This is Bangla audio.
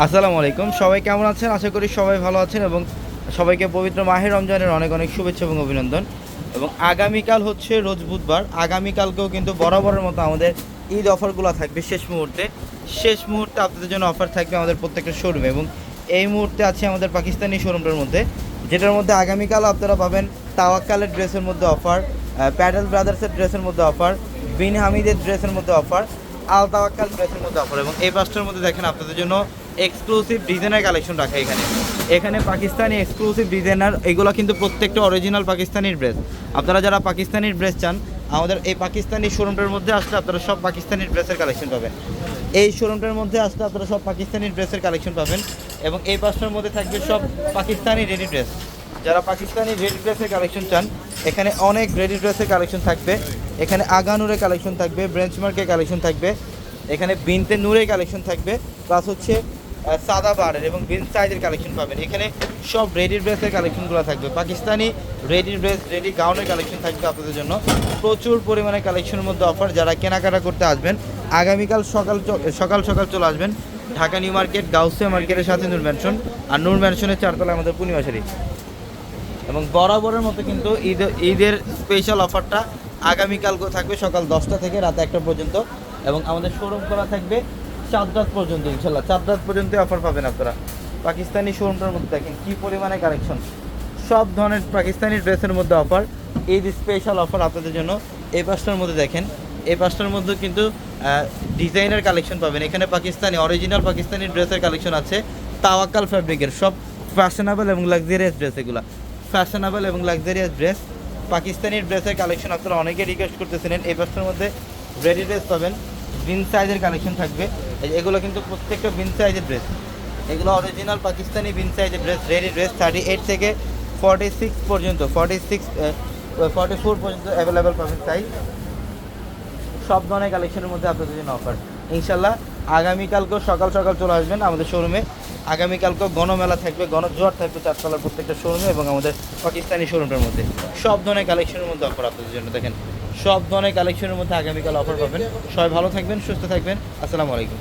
আসসালামু আলাইকুম। সবাই কেমন আছেন? আশা করি সবাই ভালো আছেন এবং সবাইকে পবিত্র মাহের রমজানের অনেক অনেক শুভেচ্ছা এবং অভিনন্দন। এবং আগামীকাল হচ্ছে রোজ বুধবার। আগামীকালকেও কিন্তু বরাবরের মতো আমাদের ঈদ অফারগুলো থাকবে শেষ মুহূর্তে। শেষ মুহূর্তে আপনাদের জন্য অফার থাকবে আমাদের প্রত্যেকটা শোরুমে এবং এই মুহূর্তে আছে আমাদের পাকিস্তানি শোরুমটার মধ্যে, যেটার মধ্যে আগামীকাল আপনারা পাবেন তাওয়াক্কালের ড্রেসের মধ্যে অফার প্যাডেল ব্রাদার্সের ড্রেসের মধ্যে অফার, বিন হামিদের ড্রেসের মধ্যে অফার, আল তাওয়াক্কাল ড্রেসের মধ্যে অফার এবং এই পাঁচটার মধ্যে দেখেন আপনাদের জন্য এক্সক্লুসিভ ডিজাইনার কালেকশন রাখা এখানে। এখানে পাকিস্তানি এক্সক্লুসিভ ডিজাইনার এগুলো কিন্তু প্রত্যেকটা অরিজিনাল পাকিস্তানির ড্রেস আপনারা যারা পাকিস্তানির ড্রেস চান, আমাদের এই পাকিস্তানি শোরুমটার মধ্যে আসলে আপনারা সব পাকিস্তানি ড্রেসের কালেকশন পাবেন। এই শোরুমটার মধ্যে আসলে আপনারা সব পাকিস্তানি ড্রেসের কালেকশন পাবেন এবং এই পাঁচটার মধ্যে থাকবে সব পাকিস্তানি রেডি ড্রেস যারা পাকিস্তানি রেডি ড্রেসের কালেকশন চান, এখানে অনেক রেডি ড্রেসের কালেকশন থাকবে। এখানে আগানুরের কালেকশন থাকবে ব্রেঞ্চমার্কের কালেকশন থাকবে। এখানে বিনতে নূরের কালেকশন থাকবে। প্লাস হচ্ছে সাদা বারের এবং বিন সাইজের কালেকশন পাবেন। এখানে সব রেডি ড্রেসের কালেকশনগুলো থাকবে। পাকিস্তানি রেডি ড্রেস রেডি গাউনের কালেকশন থাকবে আপনাদের জন্য। প্রচুর পরিমাণে কালেকশনের মধ্যে অফার যারা কেনাকাটা করতে আসবেন, আগামীকাল সকাল সকাল সকাল চলে আসবেন। ঢাকা নিউ মার্কেট, গাউসিয়া মার্কেটের সাথে নূর ম্যানশন আর নূর ম্যানশনের চারতলা আমাদের পূর্ণিমাশারি। এবং বরাবরের মতো কিন্তু ঈদ, ঈদের স্পেশাল অফারটা আগামীকাল থাকবে সকাল দশটা থেকে রাত একটা পর্যন্ত। এবং আমাদের শোরুম করা থাকবে চার রাত পর্যন্ত ইনশাল্লাহ চার রাত পর্যন্ত অফার পাবেন আপনারা। পাকিস্তানি শোরুমটার মধ্যে দেখেন কী পরিমাণে কালেকশন সব ধরনের পাকিস্তানি ড্রেসের মধ্যে অফার ঈদ স্পেশাল অফার আপনাদের জন্য। এই পাঁচটার মধ্যে দেখেন, এই পাঁচটার মধ্যে কিন্তু ডিজাইনের কালেকশন পাবেন। এখানে পাকিস্তানি অরিজিনাল পাকিস্তানি ড্রেসের কালেকশন আছে। তাওয়াক্কাল ফ্যাব্রিকের সব ফ্যাশনেবল এবং লাক্সারিয়াস ড্রেস এগুলো। ফ্যাশনেবল এবং লাক্সারিয়াস ড্রেস পাকিস্তানি ড্রেসের কালেকশন আপনারা অনেকে রিকোয়েস্ট করতেছিলেন। এই পাঁচটার মধ্যে রেডি ড্রেস পাবেন। বিন সাইজের কালেকশন থাকবে। এই- এগুলো কিন্তু প্রত্যেকটা বিন সাইজের ড্রেস এগুলো অরিজিনাল পাকিস্তানি বিন সাইজের dress ready dress thirty eight থেকে ফর্টি সিক্স পর্যন্ত ফর্টি সিক্স ফর্টি ফোর পর্যন্ত অ্যাভেলেবেল পাবেন সাইজ সব ধরনের কালেকশনের মধ্যে আপনাদের জন্য অফার ইনশাল্লাহ আগামীকালকেও সকাল সকাল চলে আসবেন আমাদের শোরুমে আগামীকালকেও গণমেলা থাকবে গণজোয়ার থাকবে চারতলার প্রত্যেকটা শোরুমে এবং আমাদের পাকিস্তানি শোরুমটার মধ্যে। সব ধরনের কালেকশনের মধ্যে অফার আপনাদের জন্য, দেখেন। সব ধরনের কালেকশনের মধ্যে আগামীকাল অফার পাবেন। সবাই ভালো থাকবেন, সুস্থ থাকবেন। আসসালামু আলাইকুম।